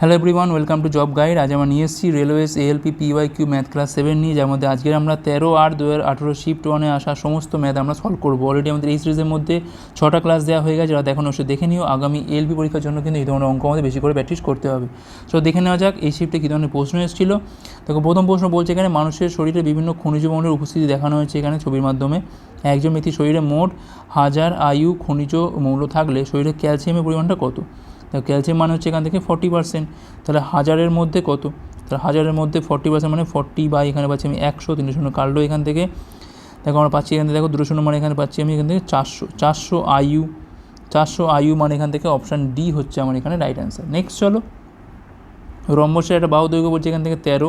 Hello everyone welcome to job guide আজ আমরা নিয়ে এসেছি railways ALP PY Q math class seven নিয়ে, যার মধ্যে আজকে আমরা তেরো আট দু হাজার আঠেরো শিফট ওয়ানে আসা সমস্ত ম্যাথ আমরা সলভ করব। অলরেডি আমাদের এই সিরিজের মধ্যে ছটা ক্লাস দেওয়া হয়ে গেছে, যারা দেখুন অবশ্যই দেখে নিও। আগামী এলপি পরীক্ষার জন্য কিন্তু এই ধরনের অঙ্ক আমাদের বেশি করে প্র্যাকটিস করতে হবে। সো দেখে নেওয়া যাক, এই শিফটে কী ধরনের প্রশ্ন এসেছিল। দেখো, প্রথম প্রশ্ন বলছে এখানে, মানুষের শরীরে বিভিন্ন খনিজ মৌলের উপস্থিতি দেখানো হয়েছে এখানে ছবির মাধ্যমে। একজন ব্যক্তির শরীরে মোট হাজার আয়ু খনিজ মৌল থাকলে শরীরে ক্যালসিয়ামের পরিমাণটা কত? দেখো ক্যালসিয়াম মানে হচ্ছে এখান থেকে ফর্টি পার্সেন্ট তাহলে হাজারের মধ্যে কত? তাহলে হাজারের মধ্যে ফর্টি পার্সেন্ট মানে ফর্টি বাই এখানে পাচ্ছি আমি একশো, তিনশো শূন্য। কাটলো এখান থেকে। দেখো আমরা পাচ্ছি এখান থেকে, দেখো দুটো শূন্য মানে এখানে পাচ্ছি আমি এখান থেকে চারশো চারশো আয়ু চারশো আয়ু মানে এখান থেকে অপশান ডি হচ্ছে আমার এখানে রাইট অ্যান্সার নেক্সট চলো। রম্বসের একটা বাহু দৈর্ঘ্য বলছে এখান থেকে তেরো,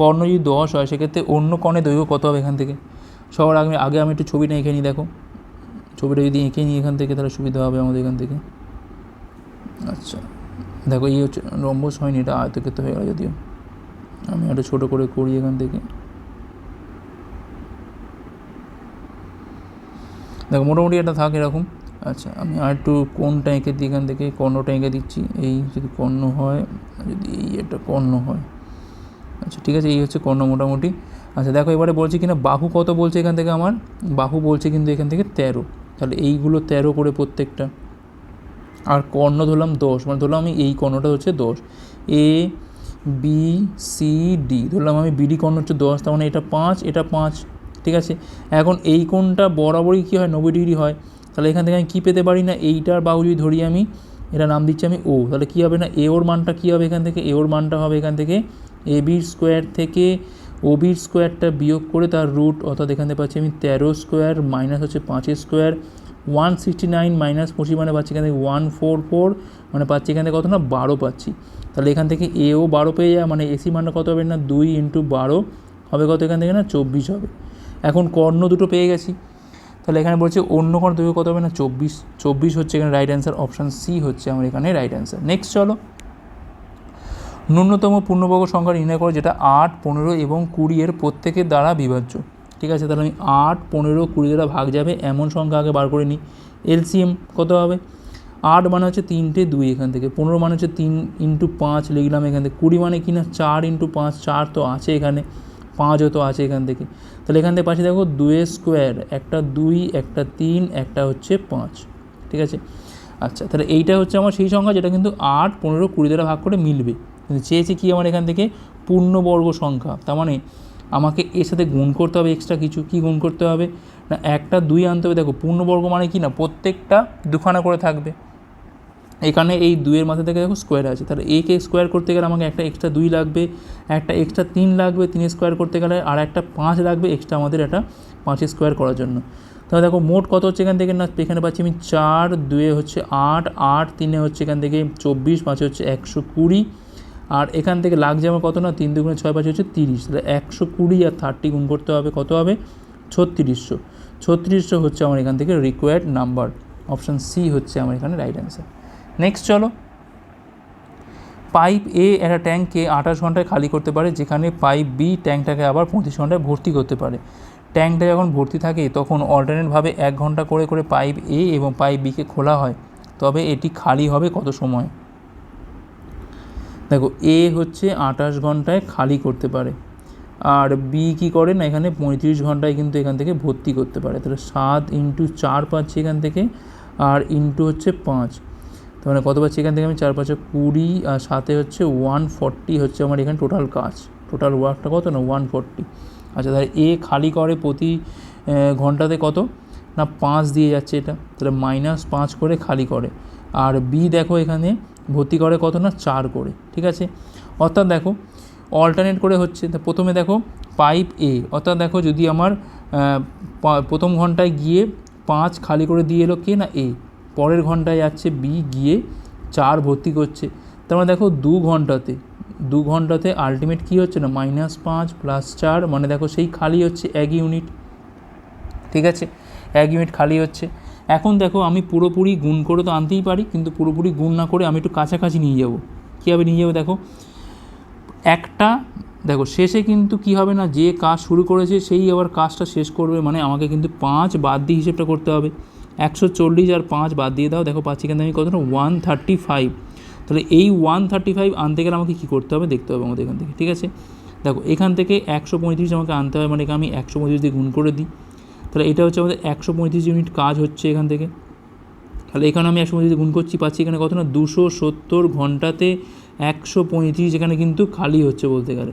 কর্ণ যদি দশ হয়, সেক্ষেত্রে অন্য কর্ণের দৈর্ঘ্য কত হবে এখান থেকে? সবার আগে আগে আমি একটু ছবিটা এঁকে নিই, দেখো। ছবিটা যদি এঁকে নিই এখান থেকে, তাহলে সুবিধা হবে আমাদের এখান থেকে। আচ্ছা। দেখো, এই হচ্ছে রম্বস হয়নি, এটা আয়তক্ষেত্র হয়ে গেল যদিও। আমি একটা ছোটো করে করি এখান থেকে। দেখো, মোটামুটি এটা থাক এরকম। আচ্ছা আমি আর একটু কোনটা এঁকে দিই এখান থেকে কর্ণটা এঁকে দিচ্ছি। এই যদি কর্ণ হয়, যদি এই একটা কর্ণ হয়। আচ্ছা ঠিক আছে, এই হচ্ছে কর্ণ মোটামুটি। আচ্ছা দেখো, এবারে বলছি কিনা, বাহু কত বলছে এখান থেকে আমার? বাহু বলছে কিন্তু এখান থেকে তেরো। তাহলে এইগুলো তেরো করে প্রত্যেকটা। আর কর্ণ ধরলাম দশ মানে ধরলাম আমি এই কর্ণটা হচ্ছে দশ এ বি সি ডি ধরলাম আমি বিডি কর্ণ হচ্ছে দশ, তার মানে এটা পাঁচ এটা পাঁচ, ঠিক আছে? এখন এই কোণটা বরাবরই কী হয়? নব্বই ডিগ্রি হয়। তাহলে এখান থেকে আমি কী পেতে পারি না? এইটার বাহু যদি ধরি আমি, এটা নাম দিচ্ছি আমি ও তাহলে কী হবে না? এ ওর মানটা কী হবে এখান থেকে? এ ওর মানটা হবে এখান থেকে এ বির স্কোয়ার থেকে ও বির স্কোয়ারটা বিয়োগ করে তার রুট অর্থাৎ এখান থেকে পাচ্ছি আমি তেরো স্কোয়ার মাইনাস হচ্ছে পাঁচের square one sixty nine minus পঁচিশ মানে পাচ্ছি এখান থেকে ওয়ান ফোর ফোর মানে পাচ্ছি এখান থেকে কত না, বারো পাচ্ছি। তাহলে এখান থেকে এও বারো পেয়ে যায় মানে এসি মানটা কত হবে না, দুই ইন্টু বারো হবে কত এখান থেকে না, চব্বিশ হবে। এখন কর্ণ দুটো পেয়ে গেছি। তাহলে এখানে বলছে অন্য কোনো দৈর্ঘ্য কত হবে না, চব্বিশ চব্বিশ হচ্ছে এখানে রাইট অ্যান্সার অপশান সি হচ্ছে আমার এখানে রাইট অ্যান্সার নেক্সট চলো। ন্যূনতম পূর্ণবর্গ সংখ্যা নির্ণয় করো, যেটা আট, পনেরো এবং কুড়ি এর প্রত্যেকের দ্বারা বিভাজ্য। ঠিক আছে? তাহলে আমি আট, পনেরো, কুড়ি দ্বারা ভাগ যাবে, এমন সংখ্যা আগে বার করে নিই। এলসিএম কত হবে? আট মানে হচ্ছে তিনটে দুই এখান থেকে। পনেরো মানে হচ্ছে তিন ইন্টু পাঁচ লিখলাম এখান থেকে। কুড়ি মানে কি না? চার ইন্টু পাঁচ, চার তো আছে এখানে। পাঁচও তো আছে এখান থেকে। তাহলে এখান থেকে পাশে দেখো দুয়ের স্কোয়ার, একটা দুই, একটা তিন, একটা হচ্ছে পাঁচ। ঠিক আছে? আচ্ছা তাহলে এইটা হচ্ছে আমার সেই সংখ্যা যেটা কিন্তু আট, পনেরো, কুড়ি দ্বারা ভাগ করে মিলবে। কিন্তু চেয়েছে কি আমার এখান থেকে? পূর্ণবর্গ সংখ্যা। তার মানে আমাকে এর সাথে গুণ করতে হবে এক্সট্রা কিছু, কি গুণ করতে হবে? না, একটা, দুই আনতে হবে। দেখো, পূর্ণবর্গ মানে কি না? প্রত্যেকটা দুখানা করে থাকবে। এখানে এই দুইয়ের মাথা থেকে দেখো স্কোয়ার আছে। তাহলে একে স্কোয়ার করতে গেলে আমাকে একটা এক্সট্রা দুই লাগবে, একটা এক্সট্রা তিন লাগবে, তিন স্কোয়ার করতে গেলে আর একটা পাঁচ লাগবে এক্সট্রা আমাদের একটা পাঁচ স্কোয়ার করার জন্য। তাহলে দেখো, মোট কত হচ্ছে এখান থেকে? না, এখানে পাচ্ছি আমি চার, দুয়ে হচ্ছে আট আট তিনে হচ্ছে এখান থেকে চব্বিশ, পাঁচে হচ্ছে একশো কুড়ি। আর এখান থেকে লাগছে আমার কত না, তিন দুগুণে ছয় পাঁচ হচ্ছে তিরিশ। তাহলে একশো কুড়ি আর থার্টি গুণ করতে হবে, কত হবে? ছত্রিশশো। ছত্রিশশো হচ্ছে আমার এখান থেকে রিকোয়ার্ড নাম্বার অপশান সি হচ্ছে আমার এখানে রাইট অ্যান্সার নেক্সট চলো। পাইপ এ একটা ট্যাঙ্ককে আঠাশ ঘন্টায় খালি করতে পারে, যেখানে পাইপ বি ট্যাঙ্কটাকে আবার পঁচিশ ঘন্টায় ভর্তি করতে পারে। ট্যাঙ্কটা যখন ভর্তি থাকে, তখন অল্টারনেটভাবে এক ঘণ্টা করে করে পাইপ এ এবং পাইপ বিকে খোলা হয়। তবে এটি খালি হবে কত সময়? দেখো এ হচ্ছে আঠাশ ঘন্টায় খালি করতে পারে, আর বি কী করে না, এখানে পঁয়ত্রিশ ঘন্টায় কিন্তু এখান থেকে ভর্তি করতে পারে, তাহলে সাত ইন্টু চার পাচ্ছি এখান থেকে, আর ইন্টু হচ্ছে পাঁচ, তার মানে কত পাচ্ছি এখান থেকে আমি চার পাঁচে কুড়ি, আর সাথে হচ্ছে ওয়ান ফর্টি হচ্ছে আমার এখানে টোটাল কাজ টোটাল ওয়ার্কটা কত না, ওয়ান ফর্টি আচ্ছা তাহলে এ খালি করে প্রতি ঘন্টাতে কত, না পাঁচ দিয়ে যাচ্ছে এটা, তাহলে মাইনাস পাঁচ করে খালি করে, আর বি দেখো এখানে ভর্তি করে কত না? চার করে, ঠিক আছে? অর্থাৎ দেখো অল্টারনেট করে হচ্ছে প্রথমে দেখো পাইপ এ অর্থাৎ দেখো যদি আমার প্রথম ঘন্টায় গিয়ে পাঁচ খালি করে দিয়ে এলো কে না? এ পরের ঘন্টায় যাচ্ছে বি গিয়ে চার ভর্তি করছে। তার মানে দেখো দু ঘন্টাতে দু ঘন্টাতে আলটিমেট কী হচ্ছে না? মাইনাস পাঁচ প্লাস চার মানে দেখো সেই খালি হচ্ছে এক ইউনিট ঠিক আছে? এক ইউনিট খালি হচ্ছে। এখন দেখো আমি পুরোপুরি গুণ করে তো আনতেই পারি, কিন্তু পুরোপুরি গুণ না করে আমি একটু কাছাকাছি নিয়ে যাব। কীভাবে নিয়ে যাব দেখো? একটা, দেখো শেষে কিন্তু কি হবে না, যে কাজ শুরু করেছে সেই আবার কাজটা শেষ করবে মানে আমাকে কিন্তু পাঁচ বাদ দিয়ে হিসেবটা করতে হবে। একশো চল্লিশ আর পাঁচ বাদ দিয়ে দাও, দেখো পাচ্ছি কিন্তু আমি কত না ওয়ান থার্টি ফাইভ। তাহলে এই ওয়ান থার্টি ফাইভ আনতে গেলে আমাকে কী করতে হবে? দেখতে হবে আমাদের এখান থেকে, ঠিক আছে? দেখো এখান থেকে একশো পঁয়ত্রিশ আমাকে আনতে হবে মানে আমি একশো পঁয়ত্রিশ দিয়ে গুণ করে দিই। তাহলে এটা হচ্ছে আমাদের একশো পঁয়ত্রিশ ইউনিট কাজ হচ্ছে এখান থেকে। তাহলে এখানে আমি একশো পঁয়ত্রিশ গুণ করছি, পাচ্ছি এখানে কত না? দুশো সত্তর ঘন্টাতে একশো পঁয়ত্রিশ এখানে কিন্তু খালি হচ্ছে বলতে গেলে।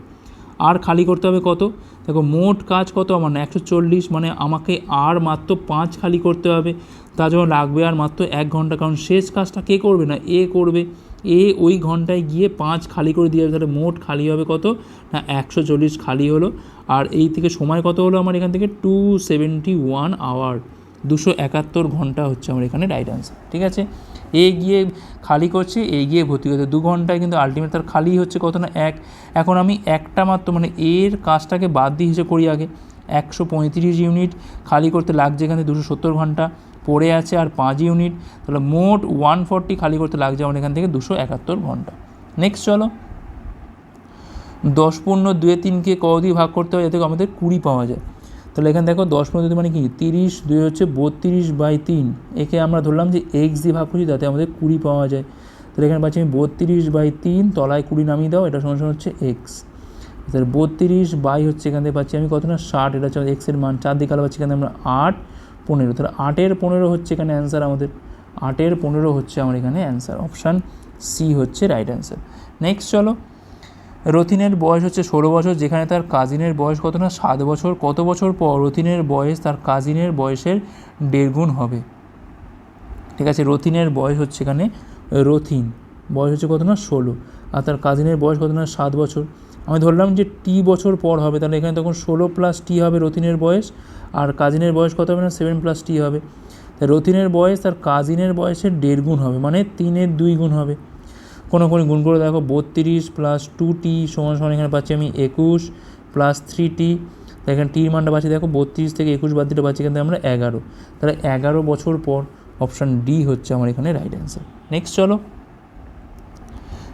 আর খালি করতে হবে কত? দেখো, মোট কাজ কত আমার না? একশো চল্লিশ মানে আমাকে আর মাত্র পাঁচ খালি করতে হবে। তার জন্য লাগবে আর মাত্র এক ঘণ্টা, কারণ শেষ কাজটা কে করবে না? এ করবে। এ ওই ঘন্টায় গিয়ে পাঁচ খালি করে দিয়ে যাবে তাহলে মোট খালি হবে কত? না, একশো চল্লিশ খালি হলো। আর এই থেকে সময় কত হলো আমার এখান থেকে? টু সেভেন্টি ওয়ান আওয়ার দুশো একাত্তর ঘণ্টা হচ্ছে আমার এখানে রাইট অ্যান্সার ঠিক আছে? এ গিয়ে খালি করছে, এ গিয়ে ভর্তি করছে। দু ঘন্টায় কিন্তু আলটিমেট তার খালি হচ্ছে কত না? এক। এখন আমি একটা মাত্র মানে এর কাজটাকে বাদ দিয়ে হিসেবে করি আগে। একশো পঁয়ত্রিশ ইউনিট খালি করতে লাগছে এখানে দুশো সত্তর ঘণ্টা। পড়ে আছে আর পাঁচ ইউনিট, তাহলে মোট ওয়ান ফর্টি খালি করতে লাগছে আমার এখান থেকে দুশো একাত্তর ঘণ্টা। নেক্সট চলো। দশ পূর্ণ দুয়ে তিনকে ক দিয়ে ভাগ করতে হয়, যাতে আমাদের কুড়ি পাওয়া যায়। তাহলে এখানে দেখো দশ পূর্ণ দুই মানে কি? তিরিশ দুই হচ্ছে বত্রিশ বাই তিন। একে আমরা ধরলাম যে এক্স দিয়ে ভাগ করছি যাতে আমাদের কুড়ি পাওয়া যায়। তাহলে এখানে পাচ্ছি আমি বত্রিশ বাই তিন, তলায় কুড়ি নামিয়ে দাও, এটা সমান হচ্ছে এক্স তাহলে বত্রিশ বাই হচ্ছে এখান থেকে পাচ্ছি আমি কত না? ষাট, এটা হচ্ছে এক্সের মান। চার দিকে আলো পাচ্ছি এখানে আমরা আট। পনেরো। তাহলে আটের পনেরো হচ্ছে এখানে অ্যান্সার আমাদের। আটের পনেরো হচ্ছে আমার এখানে অ্যান্সার অপশান সি হচ্ছে রাইট অ্যান্সার নেক্সট চলো। রথিনের বয়স হচ্ছে ষোলো বছর, যেখানে তার কাজিনের বয়স কত না? সাত বছর। কত বছর পর রথিনের বয়স তার কাজিনের বয়সের দেড়গুণ হবে? ঠিক আছে, রথিনের বয়স হচ্ছে এখানে রথিন। বয়স হচ্ছে কত না? ষোলো। আর তার কাজিনের বয়স কত না? সাত বছর। আমি ধরলাম যে টি বছর পর হবে, তাহলে এখানে তখন ষোলো প্লাস টি হবে রথিনের বয়স, আর কাজিনের বয়স কত হবে না সেভেন প্লাস টি হবে। তাই রথিনের বয়স তার কাজিনের বয়সের দেড় গুণ হবে মানে তিনের দুই গুণ হবে। কোনো কোনো গুণ করে দেখো, বত্রিশ প্লাস টু টি সমান সমান এখানে পাচ্ছি আমি একুশ প্লাস থ্রি টি তাই এখানে টির মানটা পাচ্ছি দেখো, বত্রিশ থেকে একুশ বাদ দিতে পাচ্ছি থেকে আমরা এগারো। তাহলে এগারো বছর পর অপশান ডি হচ্ছে আমার এখানে রাইট অ্যান্সার নেক্সট চলো।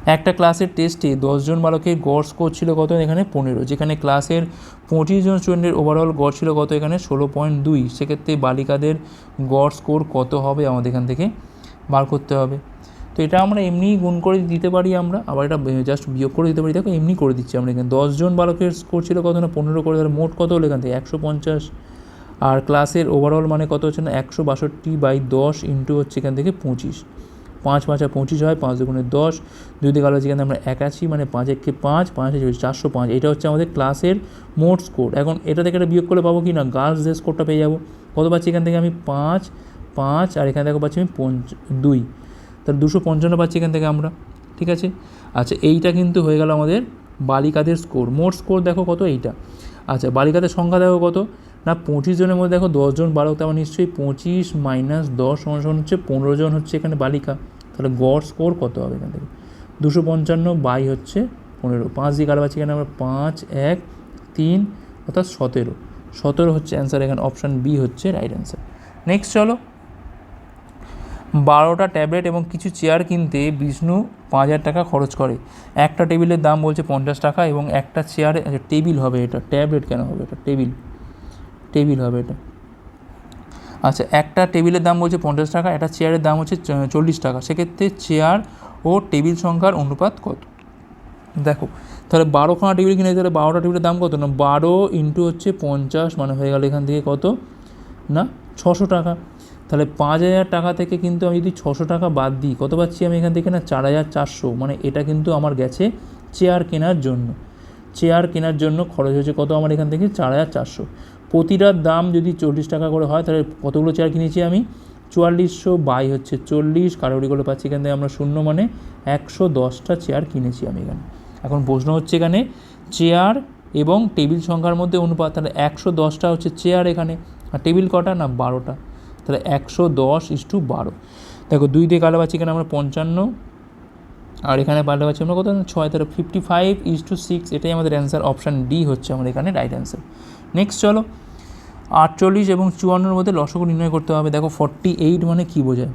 একটা ক্লাসের টেস্টে দশজন বালকের গড় স্কোর ছিল কত? এখানে পনেরো। যেখানে ক্লাসের পঁচিশ জন স্টুডেন্টের ওভারঅল গড় ছিল কত? এখানে ষোলো পয়েন্ট দুই। সেক্ষেত্রে বালিকাদের গড় স্কোর কত হবে? আমাদের এখান থেকে বার করতে হবে। তো এটা আমরা এমনিই গুণ করে দিতে পারি আমরা। আবার এটা জাস্ট বিয়োগ করে দিতে পারি। দেখো, এমনি করে দিচ্ছি আমরা এখানে। দশজন বালকের স্কোর ছিল কত? না, পনেরো করে তাহলে মোট কত হলো এখান থেকে? একশো পঞ্চাশ। আর ক্লাসের ওভারঅল মানে কত হচ্ছে না? একশো বাষট্টি বাই দশ ইন্টু হচ্ছে এখান থেকে পঁচিশ। পাঁচ পাঁচা পঁচিশ হয়, পাঁচ দুগুণে দশ, দুই দিকে আলো যেখানে আমরা একাশি মানে পাঁচ একে পাঁচ পাঁচ চারশো পাঁচ, এটা হচ্ছে আমাদের ক্লাসের মোট স্কোর এখন এটা থেকে একটা বিয়োগ করে পাবো কি না? গার্লসদের স্কোরটা পেয়ে যাব। কত পাচ্ছি এখান থেকে আমি? পাঁচ পাঁচ, আর এখানে দেখো পাচ্ছি আমি পঞ্চ, দুই। তাহলে দুশো পঞ্চান্ন পাচ্ছি এখান থেকে আমরা, ঠিক আছে? আচ্ছা এইটা কিন্তু হয়ে গেল আমাদের বালিকাদের স্কোর মোট স্কোর দেখো কত এইটা? আচ্ছা বালিকাদের সংখ্যা দেখো কত? না, পঁচিশ জনের মধ্যে দেখো দশজন বালক, তার মানে নিশ্চয়ই পঁচিশ মাইনাস দশ সমান হচ্ছে পনেরো জন হচ্ছে এখানে বালিকা। তাহলে গড় স্কোর কত হবে এখান থেকে? দুশো পঞ্চান্ন বাই হচ্ছে পনেরো। পাঁচ দিয়ে পাচ্ছি এখানে আমরা? পাঁচ, এক, তিন, অর্থাৎ সতেরো। সতেরো হচ্ছে অ্যান্সার এখানে অপশান বি হচ্ছে রাইট অ্যান্সার নেক্সট চলো। বারোটা ট্যাবলেট এবং কিছু চেয়ার কিনতে বিষ্ণু পাঁচ হাজার টাকা খরচ করে। একটা টেবিলের দাম বলছে পঞ্চাশ টাকা এবং একটা চেয়ারে আচ্ছা টেবিল হবে এটা। ট্যাবলেট কেন হবে এটা? টেবিল টেবিল হবে এটা। আচ্ছা একটা টেবিলের দাম বলছে পঞ্চাশ টাকা, একটা চেয়ারের দাম হচ্ছে চল্লিশ টাকা। সেক্ষেত্রে চেয়ার ও টেবিল সংখ্যার অনুপাত কত? দেখো, তাহলে বারোখানা টেবিল কিনে তাহলে বারোটা টেবিলের দাম কত? না, বারো ইন্টু হচ্ছে পঞ্চাশ মানে হয়ে গেল এখান থেকে কত? না, ছশো টাকা। তাহলে পাঁচ হাজার টাকা থেকে কিন্তু আমি যদি ছশো টাকা বাদ দিই, কত পাচ্ছি আমি এখান থেকে? না, চার হাজার চারশো। মানে এটা কিন্তু আমার গেছে চেয়ার কেনার জন্য। চেয়ার কেনার জন্য খরচ হয়েছে কত আমার এখান থেকে? চার হাজার চারশো। প্রতিটার দাম যদি চল্লিশ টাকা করে হয়, তাহলে কতগুলো চেয়ার কিনেছি আমি? চুয়াল্লিশশো বাই হচ্ছে চল্লিশ কারোরিগুলো পাচ্ছি এখান থেকে আমরা শূন্য মানে একশো দশটা চেয়ার কিনেছি আমি এখানে। এখন প্রশ্ন হচ্ছে এখানে চেয়ার এবং টেবিল সংখ্যার মধ্যে অনুপাত, তাহলে একশো দশটা হচ্ছে চেয়ার এখানে, আর টেবিল কটা? না, বারোটা। তাহলে একশো দশ ইস টু বারো। দেখো, দুই দিয়ে কালো পাচ্ছি এখানে আমরা পঞ্চান্ন, আর এখানে পাল্টে পাচ্ছি আমরা কত? ছয়, তাহলে fifty five is two six এটাই আমাদের অ্যান্সার অপশান ডি হচ্ছে, আমাদের এখানে রাইট অ্যান্সার নেক্সট চলো। আটচল্লিশ এবং চুয়ান্নর মধ্যে লসগু নির্ণয় করতে হবে। দেখো ফর্টি এইট মানে কী বোঝায়?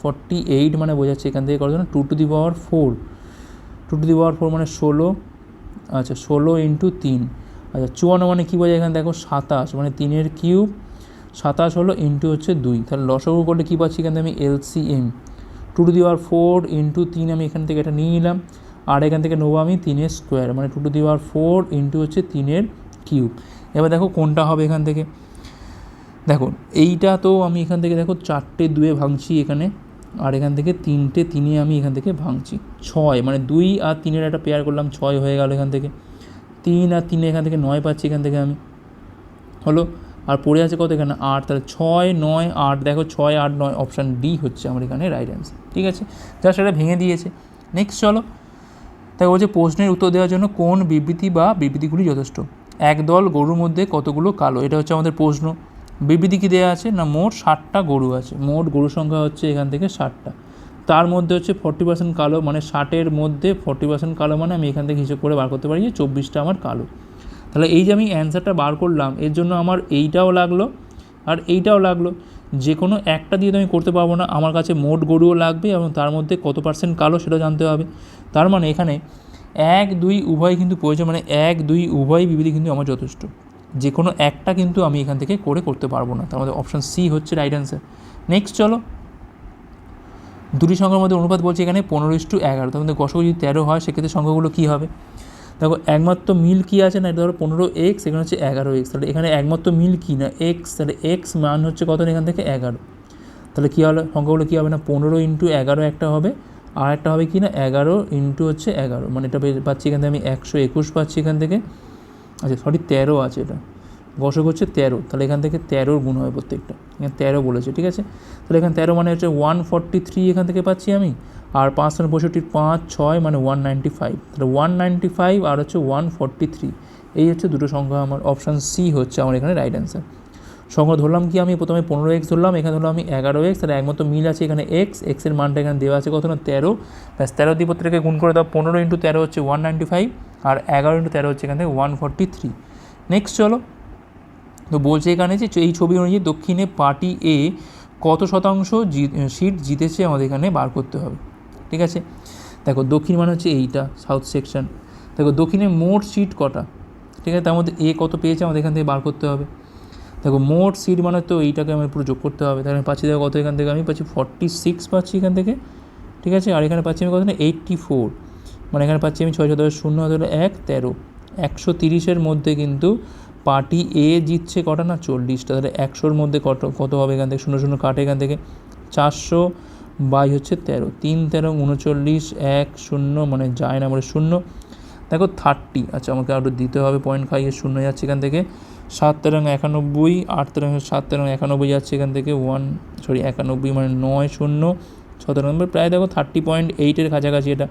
ফর্টি এইট মানে বোঝাচ্ছে এখান থেকে কত? না two to the power four two to the power four মানে ষোলো। আচ্ছা ষোলো ইন্টু তিন। আচ্ছা চুয়ান্ন মানে কী বোঝায় এখানে? দেখো সাতাশ মানে তিনের কিউব। সাতাশ হলো ইন্টু হচ্ছে দুই। তাহলে লসগু করলে কী পাচ্ছি এখান থেকে আমি? LCM two to the power four into তিন আমি এখান থেকে এটা নিয়ে নিলাম। আর এখান থেকে নেব আমি তিনের স্কোয়ার মানে two to the power four into হচ্ছে তিনের কিউব। এবার দেখো কোনটা হবে এখান থেকে। দেখো, এইটা তো আমি এখান থেকে দেখো চারটে দুয়ে ভাঙছি এখানে, আর এখান থেকে তিনটে তিনে আমি এখান থেকে ভাঙছি। ছয় মানে দুই আর তিনের একটা পেয়ার করলাম, ছয় হয়ে গেল এখান থেকে। তিন আর তিনে এখান থেকে নয় পাচ্ছি এখান থেকে আমি। হলো? আর পড়ে আছে কত এখানে? আট। তাহলে ছয়, নয়, আট, দেখো ছয়, আট, নয় অপশান ডি হচ্ছে আমার এখানে রাইট অ্যান্সার ঠিক আছে? যা সেটা ভেঙে দিয়েছে। নেক্সট চলো। তাই বলছে প্রশ্নের উত্তর দেওয়ার জন্য কোন বিবৃতি বা বিবৃতিগুলি যথেষ্ট? একদল গরুর মধ্যে কতগুলো কালো? এটা হচ্ছে আমাদের প্রশ্ন। বিবৃতি কী দেওয়া আছে? না, মোট ষাটটা গরু আছে। মোট গরু সংখ্যা হচ্ছে এখান থেকে ষাটটা। তার মধ্যে হচ্ছে ফর্টি পার্সেন্ট কালো মানে ষাটের মধ্যে ফর্টি পার্সেন্ট কালো মানে আমি এখান থেকে হিসেব করে বার করতে পারি যে চব্বিশটা আমার কালো। তাহলে এই যে আমি অ্যান্সারটা বার করলাম, এর জন্য আমার এইটাও লাগল আর এইটাও লাগল। যে কোনো একটা দিয়ে তো আমি করতে পারব না। আমার কাছে মোট গরুও লাগবে এবং তার মধ্যে কত পার্সেন্ট কালো সেটা জানতে হবে। তার মানে এখানে এক, দুই, উভয় কিন্তু প্রয়োজন। মানে এক, দুই, উভয় বিবৃতি কিন্তু আমার যথেষ্ট। যে কোনো একটা কিন্তু আমি এখান থেকে করে করতে পারব না। তার মধ্যে অপশান সি হচ্ছে রাইট অ্যান্সার নেক্সট চলো। দুটি সংখ্যার মধ্যে অনুপাত বলছে এখানে পনেরো ইস টু এগারো। তার মধ্যে গসক যদি তেরো হয়, সেক্ষেত্রে সংখ্যাগুলো কী হবে? দেখো, একমাত্র মিল কী আছে না? এটা ধরো পনেরো এক্স, এখানে হচ্ছে এগারো এক্স। তাহলে এখানে একমাত্র মিল কী না? এক্স, তাহলে এক্স মান হচ্ছে কত এখান থেকে এগারো। তাহলে কী হলো সংখ্যাগুলো কী হবে না? পনেরো ইন্টু এগারো একটা হবে। আর একটা হবে কি না? এগারো ইন্টু হচ্ছে এগারো। মানে এটা পাচ্ছি এখান থেকে আমি একশো একুশ পাচ্ছি এখান থেকে। আচ্ছা সরি তেরো আছে এটা। গসক হচ্ছে তেরো। তাহলে এখান থেকে তেরোর গুণ হবে প্রত্যেকটা। এখানে তেরো বলেছে, ঠিক আছে? তাহলে এখানে তেরো মানে হচ্ছে ওয়ান ফর্টি থ্রি এখান থেকে পাচ্ছি আমি। আর পাঁচ মানে পঁয়ষট্টির পাঁচ ছয় মানে ওয়ান নাইনটি ফাইভ তাহলে ওয়ান নাইনটি ফাইভ আর হচ্ছে ওয়ান ফর্টি থ্রি এই হচ্ছে দুটো সংখ্যা আমার অপশান সি হচ্ছে আমার এখানে রাইট অ্যান্সার সংখ্যা ধরলাম কি আমি? প্রথমে পনেরো এক্স ধরলাম, এখানে ধরলাম আমি এগারো এক্স তাহলে একমতো মিল আছে এখানে এক্স এক্সের মানটা এখানে দেওয়া আছে কত না? তেরো। ব্যাস, তেরো দিয়ে প্রত্যেকে গুণ করে দাও, পনেরো ইন্টু তেরো হচ্ছে ওয়ান নাইনটি ফাইভ আর এগারো ইন্টু তেরো হচ্ছে এখান থেকে ওয়ান ফর্টি থ্রি নেক্সট চলো। তো বলছে এখানে যে এই ছবি অনুযায়ী দক্ষিণে পার্টি এ কত শতাংশ সিট জিতেছে আমাদের এখানে বার করতে হবে। ঠিক আছে? দেখো, দক্ষিণ মানে হচ্ছে এইটা সাউথ সেকশন দেখো, দক্ষিণে মোট সিট কটা? ঠিক আছে? তার মধ্যে এ কত পেয়েছে আমাদের এখান থেকে বার করতে হবে। দেখো মোট সিট মানে তো এইটাকে আমি পুরো যোগ করতে হবে। তাহলে পাচ্ছি দেখো কত এখান থেকে? আমি পাচ্ছি ফর্টি সিক্স পাচ্ছি এখান থেকে। ঠিক আছে? আর এখানে পাচ্ছি আমি কত না এইট্টি ফোর মানে এখানে পাচ্ছি আমি ছয় শত শূন্য হতে এক, তেরো। একশো তিরিশের মধ্যে কিন্তু পার্টি এ জিতছে কটা না? চল্লিশটা। তাহলে একশোর মধ্যে কত কত হবে এখান থেকে? শূন্য শূন্য কাটে এখান থেকে। চারশো বাই হচ্ছে তেরো। তিন, তেরো, উনচল্লিশ, এক, শূন্য মানে যায় না মানে শূন্য। দেখো থার্টি আচ্ছা আমাকে আরও দিতে হবে। পয়েন্ট খাইয়ে শূন্য যাচ্ছে এখান থেকে। সাত তেরং একানব্বই, আট তেরং সাত তেরং একানব্বই যাচ্ছে এখান থেকে ওয়ান সরি একানব্বই মানে নয় শূন্য, সতেরো নম্বর। প্রায় দেখো থার্টি পয়েন্ট এইটের কাছাকাছি এটা।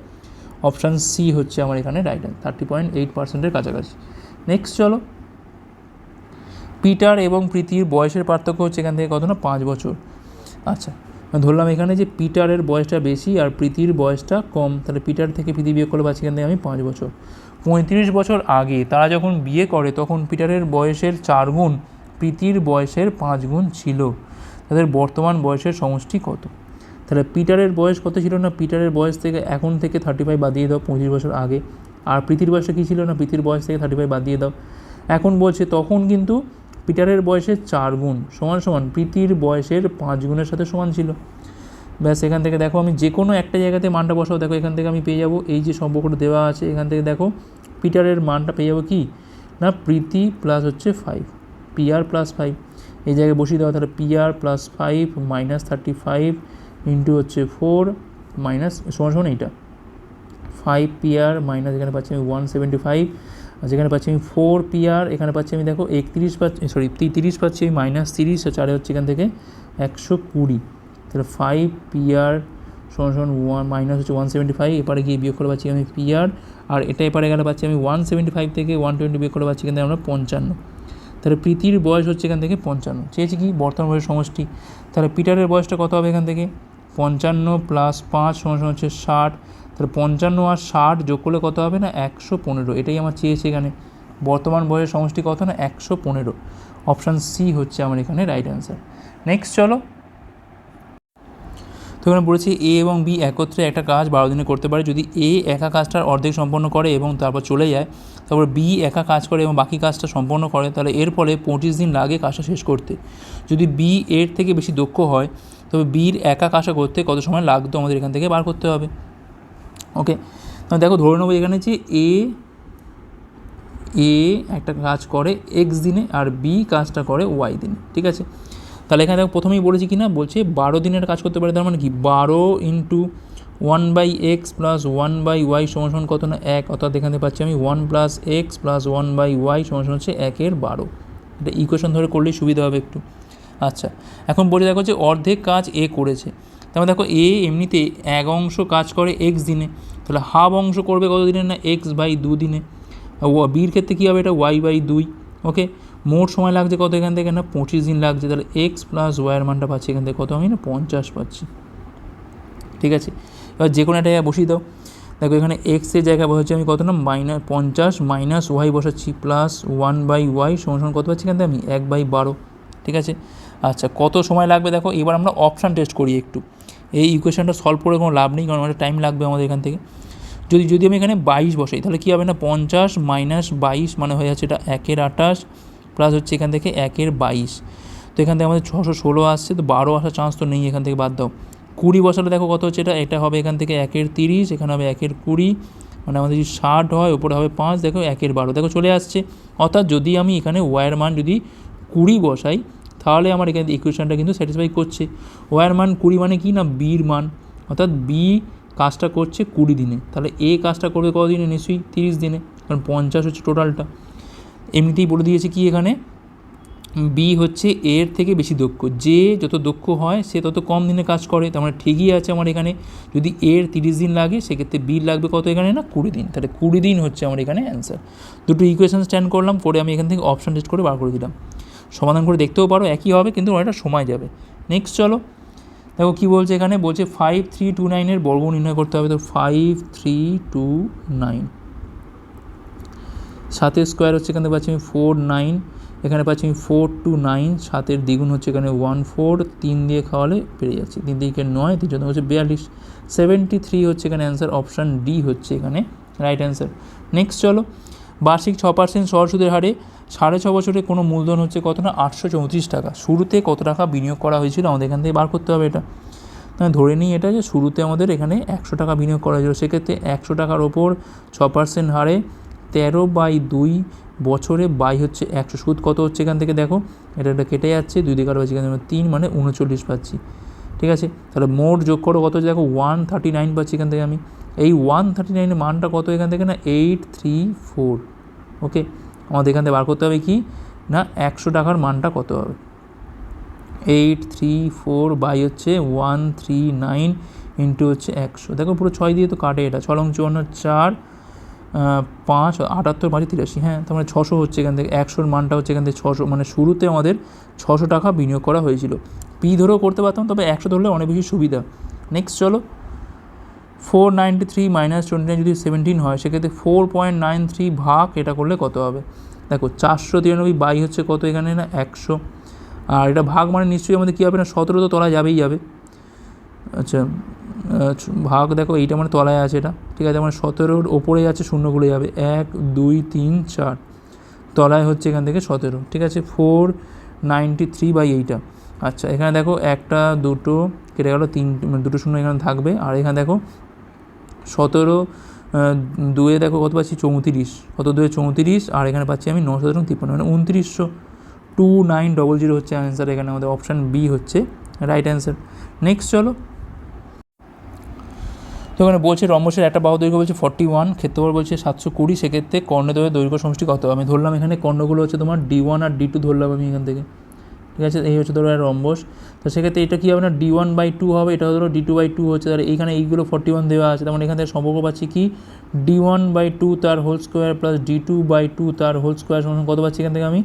অপশান সি হচ্ছে আমার এখানে রাইট থার্টি পয়েন্ট এইট পার্সেন্টের কাছাকাছি। নেক্সট চলো। পিটার এবং প্রীতির বয়সের পার্থক্য হচ্ছে এখান থেকে কত না? পাঁচ বছর। আচ্ছা ধরলাম এখানে যে পিটারের বয়সটা বেশি আর প্রীতির বয়সটা কম, তাহলে পিটার থেকে প্রীতি বিয়ে করলে পাচ্ছি থেকে আমি পাঁচ বছর। পঁয়ত্রিশ বছর আগে তারা যখন বিয়ে করে তখন পিটারের বয়সের চার গুণ, প্রীতির বয়সের পাঁচ গুণ ছিল। তাদের বর্তমান বয়সের সমষ্টি কত? তাহলে পিটারের বয়স কত ছিল না? পিটারের বয়স থেকে এখন থেকে থার্টি ফাইভ বাদ দিয়ে দাও পঁচিশ বছর আগে। আর প্রীতির বয়সটা কী ছিল না? প্রীতির বয়স থেকে থার্টি ফাইভ বাদ দিয়ে দাও। এখন বলছে তখন কিন্তু পিটারের বয়সের চার গুণ সমান সমান, প্রীতির বয়সের পাঁচ গুণের সাথে সমান ছিল। ব্যাস, এখান থেকে দেখো আমি যে কোনো একটা জায়গাতে মানটা বসাও। দেখো, এখান থেকে আমি পেয়ে যাব। এই যে সম্পর্কটা দেওয়া আছে, এখান থেকে দেখো পিটারের মানটা পেয়ে যাব কি? না, প্রীতি প্লাস হচ্ছে ফাইভ পিআর প্লাস ফাইভ এই জায়গায় বসিয়ে দেওয়া তাহলে PR plus five minus thirty five into হচ্ছে ফোর মাইনাস সমান সমান এইটা। ফাইভ পিআর মাইনাস এখানে পাচ্ছি আমি ওয়ান সেভেন্টি ফাইভ যেখানে পাচ্ছি আমি ফোর পিআর এখানে পাচ্ছি আমি দেখো একত্রিশ পাচ্ছি সরি তিরিশ পাচ্ছি আমি মাইনাস তিরিশ চারে হচ্ছে এখান থেকে একশো কুড়ি। তাহলে ফাইভ পিআর সমান সমান ওয়ান মাইনাস হচ্ছে ওয়ান সেভেন্টি ফাইভ এপারে গিয়ে বিয়োগ করে পাচ্ছি আমি পিআর আর এটা এপারে গেলে পাচ্ছি আমি ওয়ান সেভেন্টি ফাইভ থেকে ওয়ান টোয়েন্টি বিয়োগ করে পাচ্ছি কিন্তু আমরা পঞ্চান্ন। তাহলে প্রীতির বয়স হচ্ছে এখান থেকে পঞ্চান্ন। চেয়েছি কি? বর্তমান বয়সের সমষ্টি। তাহলে পিটারের বয়সটা কত হবে এখান থেকে? পঞ্চান্ন প্লাস পাঁচ সমান হচ্ছে ষাট। তাহলে পঞ্চান্ন আর ষাট যোগ করলে কত হবে না? একশো পনেরো। এটাই আমার চেয়েছে এখানে। বর্তমান বয়সের সমষ্টি কত না? একশো পনেরো। অপশান সি হচ্ছে আমার এখানে রাইট অ্যান্সার নেক্সট চলো। তো এখানে বলেছি এ এবং বি একত্রে একটা কাজ বারো দিনে করতে পারে। যদি এ একা কাজটার অর্ধেক সম্পন্ন করে এবং তারপর চলে যায়, তারপর বি একা কাজ করে এবং বাকি কাজটা সম্পন্ন করে, তাহলে এর ফলে পঁচিশ দিন লাগে কাজটা শেষ করতে। যদি বি এর থেকে বেশি দক্ষ হয়, তবে বির একা কাজটা করতে কত সময় লাগতো আমাদের এখান থেকে বার করতে হবে? ওকে তো দেখো, ধরে নেব এখানে যে এ এ একটা কাজ করে এক্স দিনে আর বি কাজটা করে ওয়াই দিনে, ঠিক আছে? তাহলে এখানে দেখো, প্রথমেই বলেছি কি না বলছে বারো দিনের কাজ করতে পারে, তার মানে কি? বারো into one by X plus one by Y সমান কত না? এক। অর্থাৎ এখানে পাচ্ছি আমি one plus X plus one by Y সমান হচ্ছে একের বারো। এটা ইকুয়েশন ধরে করলেই সুবিধা হবে একটু। আচ্ছা এখন বলে দেখো যে অর্ধেক কাজ এ করেছে। তারপর দেখো এ এমনিতে এক অংশ কাজ করে এক্স দিনে। তাহলে হাফ অংশ করবে কত দিনে না এক্স বাই দু দিনে? বির ক্ষেত্রে কী হবে? এটা ওয়াই বাই দুই। ওকে মোট সময় লাগছে কত এখান থেকে না? পঁচিশ দিন লাগছে। তাহলে এক্স প্লাস ওয়াইয়ের মানটা পাচ্ছি এখান থেকে। কত আমি না? পঞ্চাশ পাচ্ছি। ঠিক আছে? এবার যে কোনো একটা জায়গায় বসিয়ে দাও। দেখো এখানে এক্সের জায়গায় বসাচ্ছি আমি কত না? মাইনাস পঞ্চাশ মাইনাস ওয়াই বসাচ্ছি। প্লাস ওয়ান বাই ওয়াই সমান সমান কত পাচ্ছি এখান থেকে আমি? এক বাই বারো। ঠিক আছে? আচ্ছা কত সময় লাগবে? দেখো, এবার আমরা অপশান টেস্ট করি একটু। এই ইকুয়েশনটা সলভ করে কোনো লাভ নেই, কারণ অনেক টাইম লাগবে আমাদের এখান থেকে। যদি যদি আমি এখানে বাইশ বসাই, তাহলে কী হবে না? পঞ্চাশ মাইনাস বাইশ মানে হয়ে যাচ্ছে এটা একের আঠাশ প্লাস হচ্ছে এখান থেকে একের বাইশ। তো এখান থেকে আমাদের ছশো ষোলো আসছে, তো বারো আসার চান্স তো নেই এখান থেকে বাদ দাও। কুড়ি বসালে দেখো কত হচ্ছে এটা? এটা হবে এখান থেকে একের তিরিশ, এখানে হবে একের কুড়ি মানে আমাদের যদি ষাট হয়, উপরে হবে পাঁচ, দেখো একের বারো। দেখো চলে আসছে। অর্থাৎ যদি আমি এখানে ওয়ার মান যদি কুড়ি বসাই তাহলে আমার এখানে ইকুয়েশনটা কিন্তু স্যাটিসফাই করছে। ওয়ার মান কুড়ি মানে কি না? বির মান। অর্থাৎ বি কাজটা করছে কুড়ি দিনে। তাহলে এ কাজটা করবে কত দিনে নিশ্চয়ই তিরিশ দিনে। কারণ পঞ্চাশ হচ্ছে টোটালটা এমনিতেই বলে দিয়েছে কি এখানে? বি হচ্ছে এর থেকে বেশি দক্ষ। যে যত দক্ষ হয়, সে তত কম দিনে কাজ করে। তার মানে ঠিকই আছে আমার এখানে। যদি এর তিরিশ দিন লাগে, সেক্ষেত্রে বি লাগবে কত এখানে না? কুড়ি দিন। তাহলে কুড়ি দিন হচ্ছে আমার এখানে অ্যান্সার দুটো ইকুয়েশন স্ট্যান্ড করলাম। করে আমি এখান থেকে অপশান টেস্ট করে বার করে দিলাম। সমাধান করে দেখতেও পারো, একই হবে, কিন্তু অনেকটা সময় যাবে। নেক্সট চলো। দেখো কী বলছে এখানে? বলছে ফাইভ থ্রি টু নাইনের বর্গ নির্ণয় করতে হবে, তো ফাইভ থ্রি টু নাইন সাতের স্কোয়ার হচ্ছে এখানে পাচ্ছি আমি ফোর নাইন এখানে পাচ্ছি আমি ফোর টু নাইন সাতের দ্বিগুণ হচ্ছে এখানে ওয়ান ফোর তিন দিয়ে খাওয়ালে পেরে যাচ্ছে। তিন দিকে নয়, তিন জন্য হচ্ছে বিয়াল্লিশ। সেভেন্টি থ্রি হচ্ছে এখানে অ্যান্সার অপশান ডি হচ্ছে এখানে রাইট অ্যান্সার নেক্সট চলো। বার্ষিক ছ পার্সেন্ট সরসুদের হারে সাড়ে ছ বছরে কোনো মূলধন হচ্ছে কত না আটশো চৌত্রিশ টাকা। শুরুতে কত টাকা বিনিয়োগ করা হয়েছিল? আমাদের এখান থেকে বার করতে হবে এটা। ধরে নিই এটা যে শুরুতে আমাদের এখানে একশো টাকা বিনিয়োগ করা হয়েছিল। সেক্ষেত্রে একশো টাকার ওপর ছ পার্সেন্ট হারে তেরো বাই দুই বছরে বাই হচ্ছে একশো। সুদ কত হচ্ছে এখান থেকে দেখো? এটা কেটে যাচ্ছে, দুই দিকে হচ্ছে এখানে তিন মানে উনচল্লিশ পাচ্ছি। ঠিক আছে? তাহলে মোট যোগ করো কত দেখো ওয়ান থার্টি নাইন পাচ্ছি এখান থেকে আমি। এই ওয়ান থার্টি নাইনের মানটা কত এখান থেকে না? Eight three four okay? আমাদের এখান থেকে বার করতে হবে কি? না, একশো টাকার মানটা কত হবে? এইট থ্রি ফোর বাই হচ্ছে ওয়ান থ্রি নাইন ইন্টু হচ্ছে একশো। দেখো পুরো ছয় দিয়ে তো কাটে এটা। ছলং চুয়ান্ন, চার পাঁচ, আটাত্তর পাঁচে তিরাশি। হ্যাঁ তার মানে ছশো হচ্ছে এখান থেকে। একশোর মানটা হচ্ছে এখান থেকে ছশো। মানে শুরুতে আমাদের ছশো টাকা বিনিয়োগ করা হয়েছিল। পি ধরেও করতে পারতাম, তবে একশো ধরলে অনেক বেশি সুবিধা। নেক্সট চলো। Four ninety three minus twenty nine যদি সেভেন্টিন হয়, সেক্ষেত্রে ফোর পয়েন্ট নাইন থ্রি ভাগ এটা করলে কত হবে? দেখো, চারশো তিরানব্বই বাই হচ্ছে কত এখানে না? একশো। আর এটা ভাগ মানে নিশ্চয়ই আমাদের কী হবে না? সতেরো তো তলায় যাবেই যাবে। আচ্ছা ভাগ দেখো, এইটা মানে তলায় আছে এটা। ঠিক আছে মানে সতেরোর ওপরে আছে শূন্যগুলো যাবে। এক, দুই, তিন, চার। তলায় হচ্ছে এখান থেকে সতেরো। ঠিক আছে ফোর নাইনটি থ্রি বাই এইটা আচ্ছা এখানে দেখো একটা, দুটো, কেটে গেলো তিন, দুটো শূন্য এখানে থাকবে। আর এখানে দেখো সতেরো দুয়ে দেখো কত পাচ্ছি? চৌত্রিশ। কত দুয়ে? চৌত্রিশ। আর এখানে পাচ্ছি আমি নশো সতেরো তিপ্পান্ন মানে উনত্রিশশো। টু নাইন ডবল জিরো হচ্ছে অ্যান্সার এখানে আমাদের অপশান বি হচ্ছে রাইট অ্যান্সার নেক্সট চলো। তো এখানে বলছে রম্বসের একটা বাহু দৈর্ঘ্য বলছে ফর্টি ওয়ান ক্ষেত্রফল বলছে সাতশো কুড়ি। সেক্ষেত্রে কর্ণদ্বয়ের দৈর্ঘ্য সমষ্টি কত? আমি ধরলাম এখানে কর্ণগুলো হচ্ছে তোমার ডি ওয়ান আর ডি টু ধরলাম আমি এখান থেকে। ঠিক আছে? এই হচ্ছে ধরো রম্বস। তো সেক্ষেত্রে এটা কী হবে না? ডি ওয়ান বাই টু হবে এটা ধরো ডি টু বাই টু হচ্ছে। তাহলে এইখানে এইগুলো ফর্টি ওয়ান দেওয়া আছে। তার মানে এখান থেকে সম্পর্ক পাচ্ছি কি? ডি ওয়ান বাই টু তার whole square plus D two by two তার হোল স্কোয়ার সমান কত পাচ্ছি এখান থেকে আমি?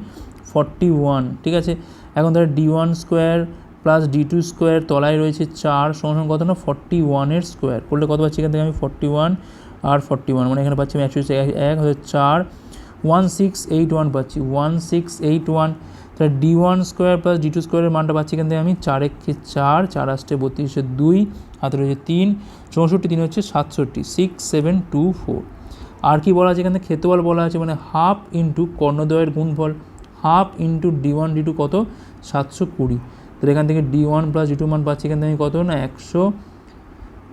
ফর্টি ওয়ান ঠিক আছে? এখন ধরো D one square plus D two square তলায় রয়েছে চার সমান কত না? ফর্টি ওয়ানের স্কোয়ার করলে কত পাচ্ছি এখান থেকে আমি? ফর্টি ওয়ান আর ফর্টি ওয়ান মানে এখানে পাচ্ছি আমি একশো এক হচ্ছে চার। ওয়ান সিক্স এইট ওয়ান পাচ্ছি। ওয়ান সিক্স এইট ওয়ান তাহলে D one square plus D two স্কোয়ারের মানটা পাচ্ছি এখান থেকে আমি চার একে চার চার আসতে বত্রিশে দুই হাতে রয়েছে তিন, চৌষট্টি তিন হচ্ছে সাতষট্টি সিক্স সেভেন টু ফোর আর কি বলা আছে এখানে? ক্ষেত্রফল বলা আছে মানে হাফ ইন্টু কর্ণদ্বয়ের গুণফল half into D one D two কত? সাতশো কুড়ি। তাহলে এখান থেকে D one plus D two মান পাচ্ছি এখান থেকে আমি কত? না, একশো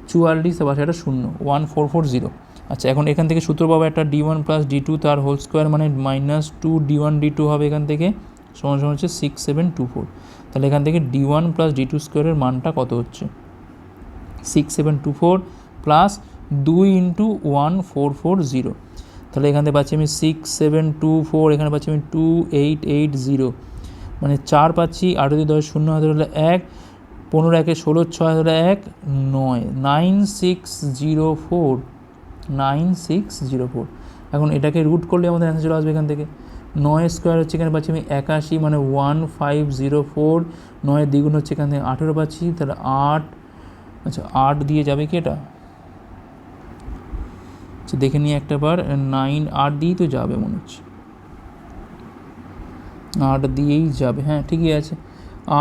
চুয়াল্লিশ পাশে একটা শূন্য ওয়ান ফোর ফোর জিরো আচ্ছা এখন এখান থেকে সূত্র পাবো একটা D one plus D two তার হোল স্কোয়ার মানে minus two D one D two হবে এখান থেকে। সমান সমান হচ্ছে সিক্স সেভেন টু ফোর তাহলে এখান থেকে D one plus D two স্কোয়ারের মানটা কত হচ্ছে? Six seven two four plus দুই into one four four zero তাহলে এখান থেকে পাচ্ছি আমি সিক্স সেভেন টু ফোর এখানে পাচ্ছি আমি টু এইট এইট জিরো মানে চার পাচ্ছি, আট দুই দশ শূন্য হাতে হলে এক, পনেরো একে ষোলো, ছয় হলে এক, নয়। Nine six zero four nine six zero four এখন এটাকে রুট করলে আমাদের অ্যান্সার চলে আসবে এখান থেকে। নয় স্কোয়ার হচ্ছে এখানে পাচ্ছি আমি একাশি মানে ওয়ান ফাইভ জিরো ফোর নয়ের দ্বিগুণ হচ্ছে এখান আঠেরো পাচ্ছি, তাহলে আট আচ্ছা আট দিয়ে যাবে কি এটা? আচ্ছা দেখে নিই একটা বার নাইন আট দিয়েই তো যাবে মনে হচ্ছে। আট দিয়েই যাবে হ্যাঁ ঠিকই আছে।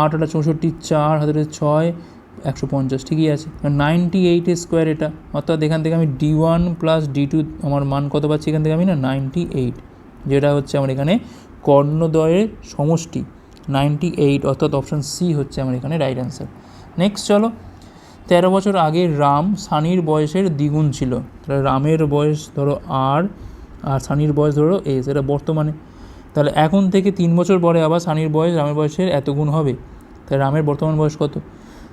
আট আটা চৌষট্টি, চার হাতের ছয়, একশো পঞ্চাশ, ঠিকই আছে। নাইনটি এইট স্কোয়ার এটা। অর্থাৎ এখান থেকে আমি D one plus D two আমার মান কত পাচ্ছি এখান থেকে আমি না? নাইনটি এইট যেটা হচ্ছে আমার এখানে কর্ণদ্বয়ের সমষ্টি নাইনটি এইট অর্থাৎ অপশান সি হচ্ছে আমার এখানে রাইট অ্যান্সার নেক্সট চলো, তেরো বছর আগে রাম সানির বয়সের দ্বিগুণ ছিল। তাহলে রামের বয়স ধরো আর আর সানির বয়স ধরো এস এটা বর্তমানে। তাহলে এখন থেকে তিন বছর পরে আবার সানির বয়স, রামের বয়সের এত গুণ হবে। তাহলে রামের বর্তমান বয়স কত?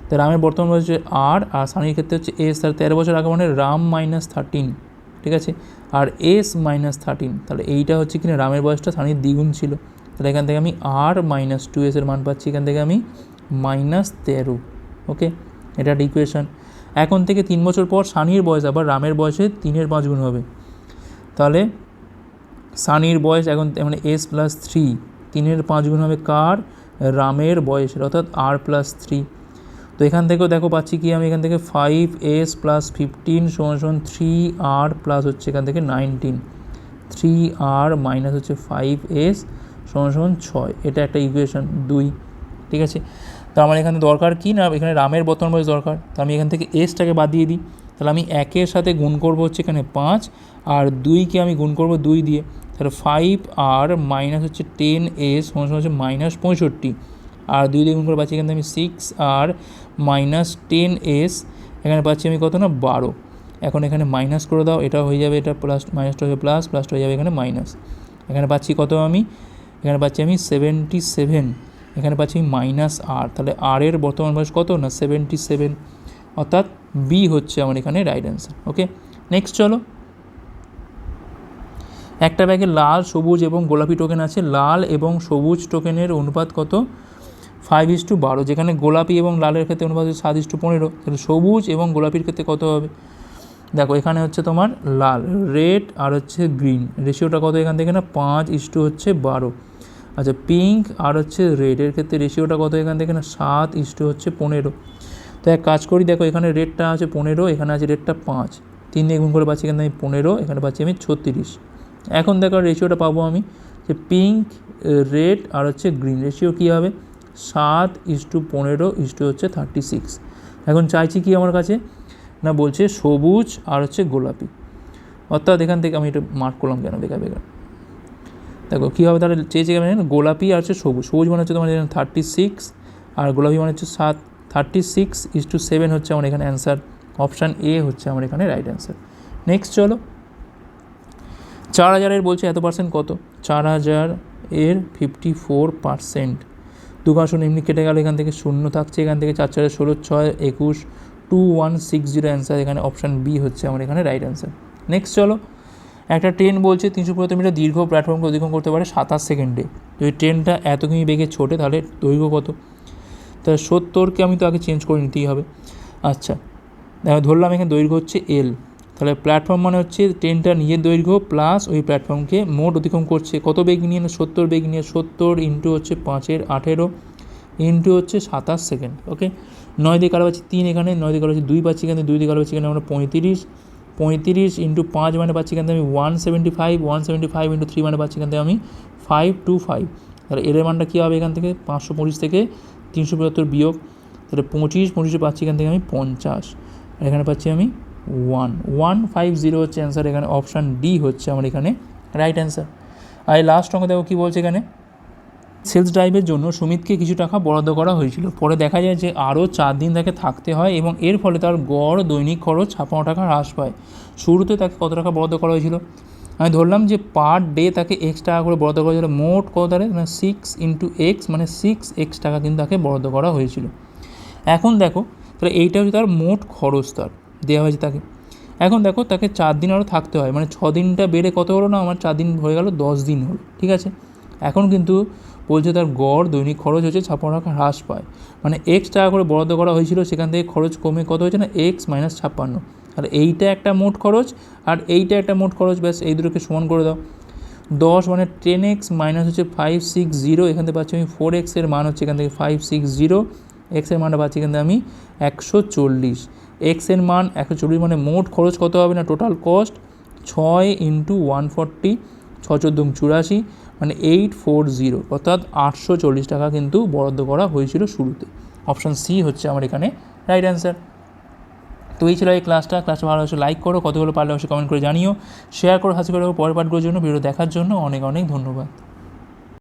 তাহলে রামের বর্তমান বয়স হচ্ছে আর আর সানির ক্ষেত্রে হচ্ছে এস তাহলে তেরো বছর আগে মানে রাম মাইনাস থার্টিন ঠিক আছে? আর এস মাইনাস থার্টিন তাহলে এইটা হচ্ছে কিনা রামের বয়সটা সানির দ্বিগুণ ছিল। তাহলে এখান থেকে আমি আর মাইনাস টু এসের মান পাচ্ছি, এখান থেকে আমি মাইনাস তেরো ওকে এটা একটা ইকুয়েশন এখন থেকে তিন বছর পর সানির বয়স, আবার রামের বয়সে তিনের পাঁচ গুণ হবে। তাহলে সানির বয়স এখন মানে এস প্লাস থ্রি তিনের পাঁচ গুণ হবে কার? রামের বয়সের, অর্থাৎ আর প্লাস থ্রি তো এখান থেকেও দেখো পাচ্ছি কি, আমি এখান থেকে ফাইভ এস প্লাস ফিফটিন সমান সমান থ্রি আর প্লাস হচ্ছে এখান থেকে নাইনটিন থ্রি আর মাইনাস হচ্ছে ফাইভ এস সমান সমান ছয়। এটা একটা ইকুয়েশন দুই। ঠিক আছে? তো আমার এখানে দরকার কি না, এখানে রামের বর্তমান বয়স দরকার। তো আমি এখান থেকে এসটাকে বাদ দিয়ে দিই। তাহলে আমি একের সাথে গুণ করব হচ্ছে এখানে পাঁচ আর দুইকে আমি গুণ করব দুই দিয়ে। তাহলে ফাইভ আর মাইনাস হচ্ছে টেন এস সমান সমান হচ্ছে মাইনাস পঁয়ষট্টি। আর দুই দিয়ে গুণ করে পাচ্ছি এখানে আমি six R minus ten S এখানে পাচ্ছি আমি কত না? বারো। এখন এখানে মাইনাস করে দাও এটা হয়ে যাবে, এটা প্লাস মাইনাসটা হয়ে প্লাস প্লাসটা হয়ে যাবে এখানে মাইনাস এখানে পাচ্ছি কত আমি? এখানে পাচ্ছি আমি সেভেন্টি সেভেন এখানে পাচ্ছি মাইনাস আর তাহলে আর এর বর্তমান বয়স কত না? সেভেন্টি সেভেন অর্থাৎ বি হচ্ছে আমার এখানে রাইট অ্যান্সার ওকে নেক্সট চলো। একটা ব্যাগে লাল, সবুজ এবং গোলাপি টোকেন আছে। লাল এবং সবুজ টোকেনের অনুপাত কত? ফাইভ ইস টু বারো, যেখানে গোলাপি এবং লালের ক্ষেত্রে অনুপাত হচ্ছে সাত ইস টু পনেরো, তাহলে সবুজ এবং গোলাপির ক্ষেত্রে কত হবে? দেখো, এখানে হচ্ছে তোমার লাল রেড আর হচ্ছে গ্রিন রেশিওটা কত এখান থেকে না? পাঁচ ইস টু হচ্ছে বারো। আচ্ছা পিঙ্ক আর হচ্ছে রেডের ক্ষেত্রে রেশিওটা কত এখান থেকে না? সাত ইস টু হচ্ছে পনেরো। তো এক কাজ করি, দেখো, এখানে রেডটা আছে পনেরো, এখানে আছে রেডটা পাঁচ। তিন দিয়ে গুণ করে পাচ্ছি এখানে আমি পনেরো, এখানে পাচ্ছি আমি ছত্রিশ। এখন দেখো রেশিওটা পাবো আমি যে পিঙ্ক রেড আর হচ্ছে গ্রিন রেশিও কী হবে? সাত ইস টু পনেরো ইস টু হচ্ছে থার্টি সিক্স। এখন চাইছি কি আমার কাছে? না, বলছে সবুজ আর হচ্ছে গোলাপি। অর্থাৎ এখান থেকে আমি এটা মার্ক করলাম কেন? বেকার বেকার দেখো, কী হবে তাহলে? চেয়েছে কেন গোলাপি আর হচ্ছে সবুজ। সবুজ মানে হচ্ছে তোমার থার্টি সিক্স আর গোলাপি মানে হচ্ছে সাত। Thirty six is to seven হচ্ছে আমার এখানে অ্যান্সার অপশান এ হচ্ছে আমার এখানে রাইট অ্যান্সার নেক্সট চলো। চার হাজারের বলছে এত পার্সেন্ট কত? চার হাজার এর ফিফটি ফোর পার্সেন্ট দুগাশন এমনি কেটে গেল, এখান থেকে শূন্য থাকছে, এখান থেকে চার চারে ষোলো, ছয়, একুশ, two, one, six, zero answer এখানে অপশান বি হচ্ছে আমার এখানে রাইট অ্যান্সার নেক্সট চলো, একটা ট্রেন বলছে তিনশো পঁচাত্তর মিটার দীর্ঘ প্ল্যাটফর্মকে অতিক্রম করতে পারে সাতাশ সেকেন্ডে। যদি ট্রেনটা এত কিমি বেগে ছোটে, তাহলে দৈর্ঘ্য কত? তাহলে সত্তরকে আমি তো আগে চেঞ্জ করে নিতেই হবে। আচ্ছা ধরলাম এখানে দৈর্ঘ্য হচ্ছে এল তাহলে প্ল্যাটফর্ম মানে হচ্ছে ট্রেনটা নিজের দৈর্ঘ্য প্লাস ওই প্ল্যাটফর্মকে মোট অতিক্রম করছে। কত বেগ নিয়ে? সত্তর বেগ নিয়ে। সত্তর ইন্টু হচ্ছে পাঁচের আঠেরো ইন্টু হচ্ছে সাতাশ সেকেন্ড ওকে নয় দিয়ে কালো পাচ্ছি তিন এখানে, নয় দিয়ে কালো পাচ্ছি দুই পাচ্ছি এখানে, দুই দিয়ে কালো পাচ্ছি এখানে আমরা পঁয়ত্রিশ পঁয়ত্রিশ ইন্টু পাঁচ মানে পাচ্ছি এখান থেকে আমি one seventy five one seventy five into three মানে পাচ্ছি এখান আমি ফাইভ টু ফাইভ তাহলে এর মানটা কী হবে এখান থেকে? পাঁচশো পঁচিশ থেকে তিনশো পঁচাত্তর বিয়োগ। তাহলে পঁচিশ, পঁচিশে পাচ্ছি এখান থেকে আমি পঞ্চাশ। আর এখানে পাচ্ছি আমি ওয়ান ওয়ান ফাইভ জিরো হচ্ছে অ্যান্সার এখানে অপশান ডি হচ্ছে আমার এখানে রাইট অ্যান্সার আর লাস্ট অঙ্ক দেখো কী বলছে এখানে? সেলস ড্রাইভের জন্য সুমিতকে কিছু টাকা বরাদ্দ করা হয়েছিল। পরে দেখা যায় যে আরও চার দিন তাকে থাকতে হয় এবং এর ফলে তার গড়, দৈনিক খরচ ছাপ্পান্ন টাকা হ্রাস পায়। শুরুতে তাকে কত টাকা বরাদ্দ করা হয়েছিল? আমি ধরলাম যে পার ডে তাকে এক্স টাকা করে বরাদ্দ করা হয়েছিল। মোট কত দাঁড়ে মানে সিক্স ইন্টু এক্স মানে সিক্স এক্স টাকা কিন্তু তাকে বরাদ্দ করা হয়েছিল। এখন দেখো, তাহলে এইটা হচ্ছে তার মোট খরচ তার। দেওয়া হয়েছে তাকে। এখন দেখো তাকে চার দিন আরও থাকতে হয়। মানে ছ দিনটা বেড়ে কত হলো না? আমার চার দিন হয়ে গেল, দশ দিন হলো। ঠিক আছে? এখন কিন্তু বলছে তার গড়, দৈনিক খরচ হচ্ছে ছাপ্পান্ন টাকা হ্রাস পায়। মানে এক্স টাকা করে বরাদ্দ করা হয়েছিল, সেখান থেকে খরচ কমে কত হয়েছে না? এক্স মাইনাস ছাপ্পান্ন। আর এইটা একটা মোট খরচ, আর এইটা একটা মোট খরচ, ব্যাস, এই দুটোকে সমান করে দাও। দশ মানে টেন এক্স মাইনাস হচ্ছে ফাইভ সিক্স জিরো এখান থেকে পাচ্ছি আমি ফোর এক্সের মান হচ্ছে এখান থেকে ফাইভ সিক্স জিরো এক্সের মানটা পাচ্ছি এখান থেকে আমি একশো চল্লিশ। এক্সের মান একশো চল্লিশ মানে মোট খরচ কত হবে না? টোটাল কস্ট ছয় ইন্টু ওয়ান ফর্টি ছ চোদ্দ চুরাশি মানে এইট ফোর জিরো অর্থাৎ আটশো চল্লিশ টাকা কিন্তু বরাদ্দ করা হয়েছিল শুরুতে। অপশান সি হচ্ছে আমার এখানে রাইট অ্যান্সার তো এই ছিল এই ক্লাসটা ক্লাসটা ভালো হচ্ছে লাইক করো। কতগুলো পারলে অবশ্যই কমেন্ট করে জানিও। শেয়ার করো, হাসি করে পরের পাঠগুলোর জন্য ভিডিও দেখার জন্য অনেক অনেক ধন্যবাদ।